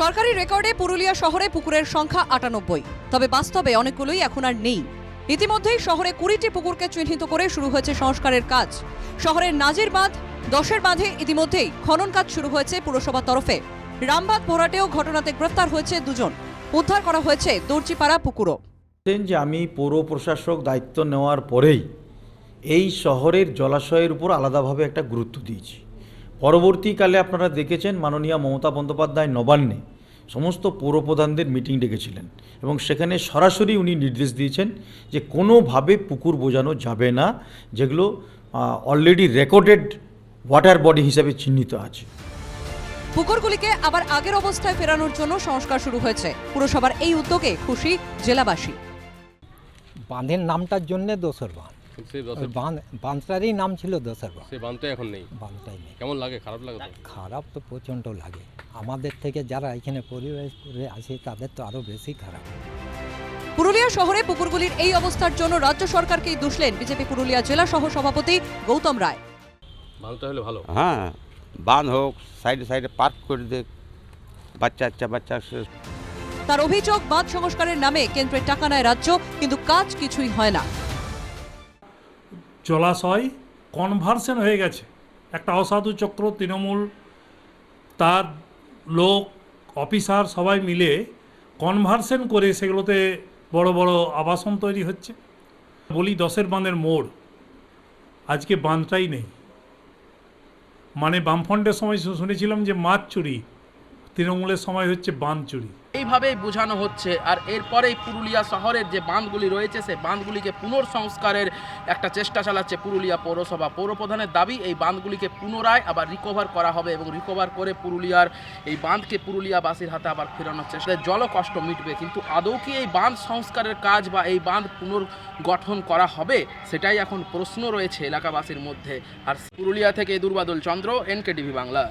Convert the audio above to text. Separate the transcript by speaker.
Speaker 1: সরকারি রেকর্ডে পুরুলিয়া শহরে পুকুরের সংখ্যা আটানব্বই। তবে বাস্তবে অনেকগুলোই এখন আর নেই। ইতিমধ্যেই শহরে কুড়িটি পুকুরকে চিহ্নিত করে শুরু হয়েছে সংস্কারের কাজ। শহরের নাজির বাঁধ, দশের বাঁধে ইতিমধ্যেই খনন কাজ শুরু হয়েছে পুরসভার তরফে। রামবাদ ভোরাটেও ঘটনাতে গ্রেফতার হয়েছে দুজন। উদ্ধার করা হয়েছে দর্জিপাড়া পুকুরও।
Speaker 2: যে আমি পৌর প্রশাসক দায়িত্ব নেওয়ার পরেই এই শহরের জলাশয়ের উপর আলাদাভাবে একটা গুরুত্ব দিয়েছি। পরবর্তীকালে আপনারা দেখেছেন মাননীয় মমতা বন্দ্যোপাধ্যায় নবান্নে সমস্ত পৌরপ্রধানদের মিটিং ডেকেছিলেন এবং সেখানে সরাসরি উনি নির্দেশ দিয়েছেন যে কোনোভাবে পুকুর বোঝানো যাবে না যেগুলো অলরেডি রেকর্ডেড ওয়াটার বডি হিসাবে চিহ্নিত আছে।
Speaker 1: পুকুরগুলিকে আবার আগের অবস্থায় ফেরানোর জন্য সংস্কার শুরু হয়েছে। পুরসভার এই উদ্যোগে খুশি জেলাবাসী।
Speaker 3: বাঁধের নামটার জন্য দোসর বাঁধ। বাঁধটারই নাম ছিল দোসর বাঁধ
Speaker 4: সে বানতে এখন নেই।
Speaker 3: বাঁধটাই নেই।
Speaker 4: কেমন লাগে? খারাপ লাগে
Speaker 3: খারাপ তো প্রচণ্ড লাগে। আমাদের থেকে যারা এখানে পরিবেশ করে আসে তাদের তো আরও বেশি খারাপ।
Speaker 1: পুরুলিয়া শহরে পুকুরগুলির এই অবস্থার জন্য রাজ্য সরকারকেই দুষলেন বিজেপি পুরুলিয়া জেলা সহ সভাপতি গৌতম রায়।
Speaker 4: বানতে হলে ভালো।
Speaker 5: হ্যাঁ বাঁধ হোক সাইডে সাইডে পার্ক করে দেখ বাচ্চা বাচ্চা বাচ্চা
Speaker 1: তার অভিযোগ বাঁধ সংস্কারের নামে কেন্দ্রের টাকা নেয় রাজ্য কিন্তু কাজ কিছুই হয় না।
Speaker 6: জলাশয় কনভার্সন হয়ে গেছে। একটা অসাধু চক্র, তৃণমূল, তার লোক, অফিসার সবাই মিলে কনভার্সন করে সেগুলোতে বড় বড় আবাসন তৈরি হচ্ছে। বলি দশের বাঁধের মোড়, আজকে বাঁধটাই নেই। মানে বামফ্রন্টের সময় শুনেছিলাম যে মাছ চুরি। তৃণমূলের সময় হচ্ছে বাঁধ চুরি।
Speaker 7: এইভাবেই বোঝানো হচ্ছে। আর এরপরেই পুরুলিয়া শহরের যে বাঁধগুলি রয়েছে সে বাঁধগুলিকে পুনর্সংস্কারের একটা চেষ্টা চালাচ্ছে পুরুলিয়া পৌরসভা। পৌরপ্রধানের দাবি, এই বাঁধগুলিকে পুনরায় আবার রিকভার করা হবে এবং রিকভার করে পুরুলিয়ার এই বাঁধকে পুরুলিয়াবাসীর হাতে আবার ফেরানোর চেষ্টা। জল কষ্ট মিটবে, কিন্তু আদৌ কি এই বাঁধ সংস্কারের কাজ বা এই বাঁধ পুনর্গঠন করা হবে? সেটাই এখন প্রশ্ন রয়েছে এলাকাবাসীর মধ্যে। আর পুরুলিয়া থেকে দুর্বাদল চন্দ্র, এনকেটিভি বাংলা।